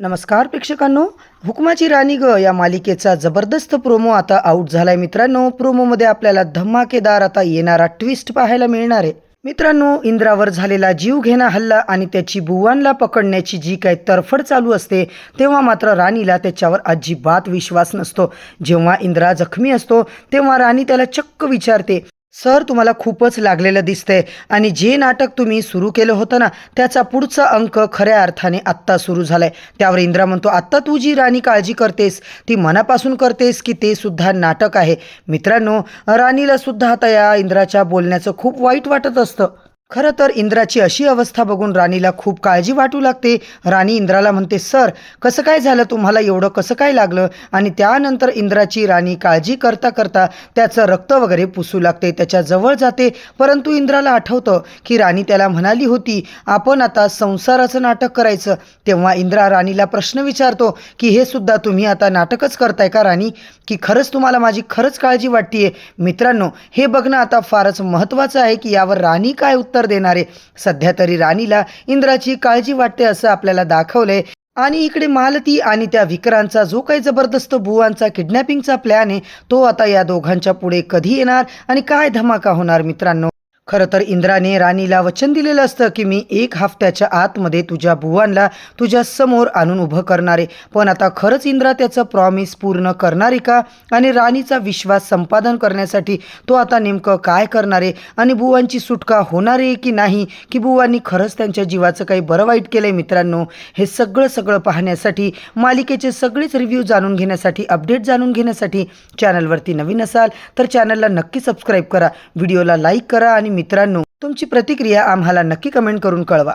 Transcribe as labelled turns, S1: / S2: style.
S1: नमस्कार प्रेक्षकांनो. हुकमाची राणी ग या मालिकेचा जबरदस्त प्रोमो आता आऊट झालाय मित्रांनो. प्रोमोमध्ये आपल्याला धमाकेदार आता येणारा ट्विस्ट पाहायला मिळणार आहे. मित्रांनो इंद्रावर झालेला जीव घेणा हल्ला आणि त्याची बुवांना पकडण्याची जी काही तरफड चालू असते तेव्हा मात्र राणीला त्याच्यावर अजिबात विश्वास नसतो. जेव्हा इंद्रा जखमी असतो तेव्हा राणी त्याला चक्क विचारते सर तुम्हाला खूपच लागलेलं दिसतंय. आणि जे नाटक तुम्ही सुरू केलं होतं ना त्याचा पुढचा अंक खऱ्या अर्थाने आत्ता सुरू झालाय. त्यावर इंद्रा म्हणतो आत्ता तू जी राणी काळजी करतेस ती मनापासून करतेस की ते सुद्धा नाटक आहे? मित्रांनो राणीला सुद्धा आता या इंद्राच्या बोलण्याचं खूप वाईट वाटत असतं. खरं तर इंद्राची अशी अवस्था बघून राणीला खूप काळजी वाटू लागते. राणी इंद्राला म्हणते सर कसं काय झालं? तुम्हाला एवढं कसं काय लागलं? आणि त्यानंतर इंद्राची राणी काळजी करता करता त्याचं रक्त वगैरे पुसू लागते त्याच्याजवळ जाते. परंतु इंद्राला आठवतं की राणी त्याला म्हणाली होती आपण आता संसाराचं नाटक करायचं. तेव्हा इंद्रा राणीला प्रश्न विचारतो की हे सुद्धा तुम्ही आता नाटकच करताय का राणी? की खरंच तुम्हाला माझी खरंच काळजी वाटतीये? मित्रांनो हे बघणं आता फारच महत्त्वाचं आहे की यावर राणी काय उत्तर उत्तर देणारे. सध्या तरी राणीला इंद्राची काळजी वाटते असं आपल्याला दाखवलंय. आणि इकडे मालती आणि त्या विक्रांतचा जो काही जबरदस्त बुवांचा किडनॅपिंगचा प्लॅन आहे तो आता या दोघांच्या पुढे कधी येणार आणि काय धमाका होणार मित्रांनो? खरं तर इंद्राने राणीला वचन दिलेलं असतं की मी एक हफ्त्याच्या आतमध्ये तुझ्या बुवांना तुझ्या समोर आणून उभं करणार. आहे पण आता खरंच इंद्रा त्याचं प्रॉमिस पूर्ण करणारे का? आणि राणीचा विश्वास संपादन करण्यासाठी तो आता नेमकं काय करणार? आहे आणि बुवांची सुटका होणार आहे की नाही? की बुवांनी खरंच त्यांच्या जीवाचं काही बरं वाईट केलं आहे मित्रांनो? हे सगळं सगळं पाहण्यासाठी मालिकेचे सगळेच रिव्ह्यू जाणून घेण्यासाठी अपडेट जाणून घेण्यासाठी चॅनलवरती नवीन असाल तर चॅनलला नक्की सबस्क्राईब करा. व्हिडिओला लाईक करा आणि मित्रांनो तुमची प्रतिक्रिया आम्हाला नक्की कमेंट करून कळवा.